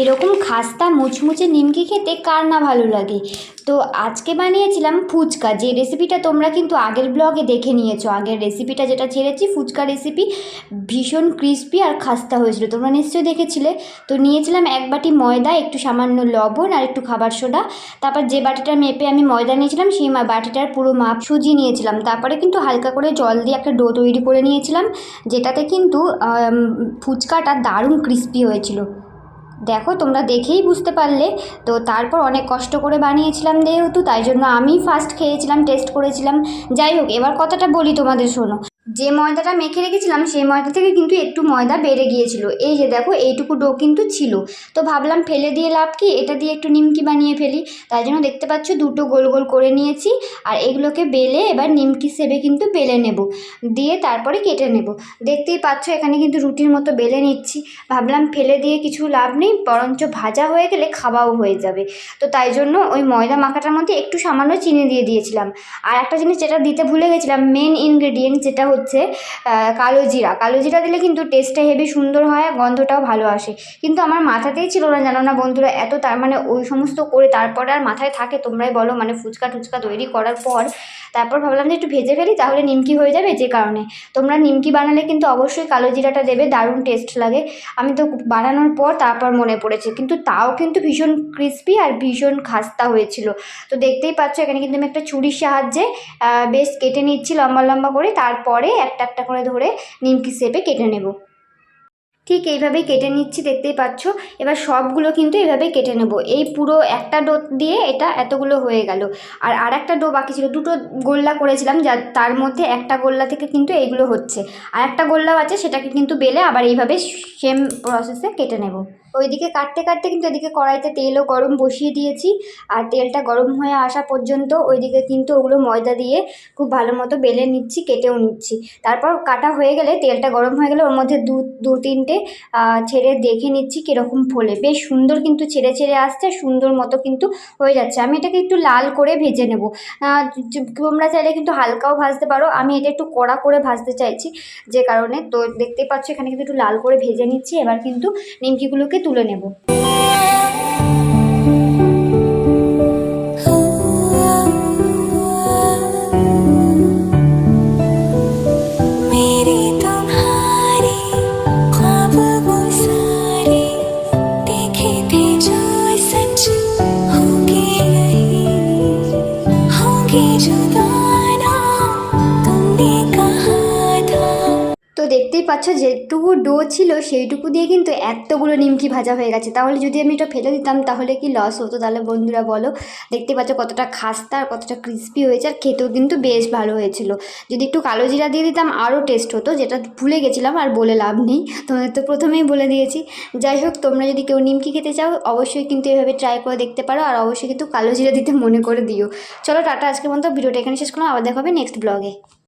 এরকম খাস্তা মুচমুচে নিমকি খেতে কার না ভালো লাগে? তো আজকে বানিয়েছিলাম ফুচকা। যে রেসিপিটা তোমরা কিন্তু আগের ব্লগে দেখে নিয়েছো। আগের রেসিপিটা যেটা ছেড়েছি, ফুচকা রেসিপি ভীষণ ক্রিস্পি আর খাস্তা হয়েছিল। তোমরা নিশ্চয়ই দেখেছিলে। তো নিয়েছিলাম এক বাটি ময়দা, একটু সামান্য লবণ আর একটু খাবার সোডা। তারপর যে বাটিটার মেপে আমি ময়দা নিয়েছিলাম, সেই বাটিটার পুরো মাপ সুজি নিয়েছিলাম। তারপরে কিন্তু হালকা করে জল দিয়ে একটা ডো তৈরি করে নিয়েছিলাম, যেটাতে কিন্তু ফুচকাটা দারুণ ক্রিস্পি হয়েছিল। দেখো, তোমরা দেখেই বুঝতে পারলে। তো তারপর অনেক কষ্ট করে বানিয়েছিলাম যেহেতু, তাই জন্য আমি ফার্স্ট খেয়েছিলাম টেস্ট করেছিলাম। যাই হোক, এবার কথাটা বলি তোমাদের শোনো। যে ময়দাটা মেখে রেখেছিলাম, সেই ময়দা থেকে কিন্তু একটু ময়দা বেড়ে গিয়েছিল। এই যে দেখো, এইটুকু ডো কিন্তু ছিল। তো ভাবলাম ফেলে দিয়ে লাভ কি? এটা দিয়ে একটু নিমকি বানিয়ে ফেলি। তাই জন্য দেখতে পাচ্ছ, দুটো গোল গোল করে নিয়েছি। আর এগুলোকে বেলে এবার নিমকি সেবে কিন্তু বেলে নেব। দিয়ে তারপরে কেটে নেব। দেখতেই পাচ্ছ, এখানে কিন্তু রুটির মতো বেলে নিচ্ছি। ভাবলাম ফেলে দিয়ে কিছু লাভ নেই, বরঞ্চ ভাজা হয়ে গেলে খাওয়াও হয়ে যাবে। তো তাই জন্য ওই ময়দা মাখাটার মধ্যে একটু সামান্য চিনি দিয়ে দিয়েছিলাম। আর একটা জিনিস যেটা দিতে ভুলে গেছিলাম মেন ইনগ্রেডিয়েন্ট যেটা হচ্ছে কালো জিরা। কালো জিরা দিলে কিন্তু টেস্টটা হেভি সুন্দর হয়, গন্ধটাও ভালো আসে। কিন্তু আমার মাথাতেই ছিল না জানো না বন্ধুরা, এত তার মানে ওই সমস্ত করে তারপরে আর মাথায় থাকে, তোমরাই বলো মানে ফুচকা টুচকা তৈরি করার পর তারপর ভাবলাম যে একটু ভেজে ফেলি, তাহলে নিমকি হয়ে যাবে যে কারণে। তোমরা নিমকি বানালে কিন্তু অবশ্যই কালো জিরাটা দেবে, দারুণ টেস্ট লাগে। আমি তো বানানোর পর তারপর মনে পড়েছে, কিন্তু তাও কিন্তু ভীষণ ক্রিস্পি আর ভীষণ খাস্তা হয়েছিল। তো দেখতেই পাচ্ছ, এখানে কিন্তু আমি একটা ছুরির সাহায্যে বেশ কেটে নিচ্ছি লম্বা লম্বা করে, তারপরে একটা একটা করে ধরে নিমকি শেপে কেটে নেব। ঠিক এইভাবেই কেটে নিচ্ছি, দেখতেই পাচ্ছ? এবার সবগুলো কিন্তু এভাবে কেটে নেব। এই পুরো একটা ডো দিয়ে এটা এতগুলো হয়ে গেল। আর আর একটা ডো বাকি ছিল। দুটো গোল্লা করেছিলাম, যা তার মধ্যে একটা গোল্লা থেকে কিন্তু এইগুলো হচ্ছে। আর একটা গোল্লাও আছে, সেটাকে কিন্তু বেলে আবার এইভাবে সেম প্রসেসে কেটে নেব। ওইদিকে কাটতে কাটতে কিন্তু এদিকে কড়াইতে তেলও গরম বসিয়ে দিয়েছি। আর তেলটা গরম হয়ে আসা পর্যন্ত ওইদিকে কিন্তু ওগুলো ময়দা দিয়ে খুব ভালো মতো বেলে নিচ্ছি, কেটেও নিচ্ছি। তারপর কাটা হয়ে গেলে তেলটা গরম হয়ে গেলে ওর মধ্যে দু দু তিনটে ছেড়ে দেখে নিচ্ছি কীরকম ফোলে। বেশ সুন্দর কিন্তু ছেড়ে ছেড়ে আসছে, সুন্দর মতো কিন্তু হয়ে যাচ্ছে। আমি এটাকে একটু লাল করে ভেজে নেব। তোমরা চাইলে কিন্তু হালকাও ভাজতে পারো। আমি এটা একটু কড়া করে ভাজতে চাইছি যে কারণে। তো দেখতেই পাচ্ছ এখানে কিন্তু একটু লাল করে ভেজে নিচ্ছি। এবার কিন্তু নিমকিগুলোকে তুলে নেব। দেখতেই পাচ্ছ, যেটুকু ডো ছিল সেইটুকু দিয়ে কিন্তু এতগুলো নিমকি ভাজা হয়ে গেছে। তাহলে যদি আমি এটা ফেলে দিতাম, তাহলে কি লস হতো? তাহলে বন্ধুরা বলো দেখতে পাচ্ছ কতটা খাস্তা আর কতটা ক্রিস্পি হয়েছে আর খেতেও কিন্তু বেশ ভালো হয়েছিল। যদি একটু কালো জিরা দিয়ে দিতাম, আরও টেস্ট হতো, যেটা ভুলে গেছিলাম আর বলে লাভ নেই। তোমাদের তো প্রথমেই বলে দিয়েছি। যাই হোক, তোমরা যদি কেউ নিমকি খেতে চাও, অবশ্যই কিন্তু এভাবে ট্রাই করে দেখতে পারো আর অবশ্যই কিন্তু কালো জিরা দিতে মনে করে দিও। চলো, টাটা, আজকের মতো ভিডিওটা এখানে শেষ করলাম। আবার দেখা হবে নেক্সট ব্লগে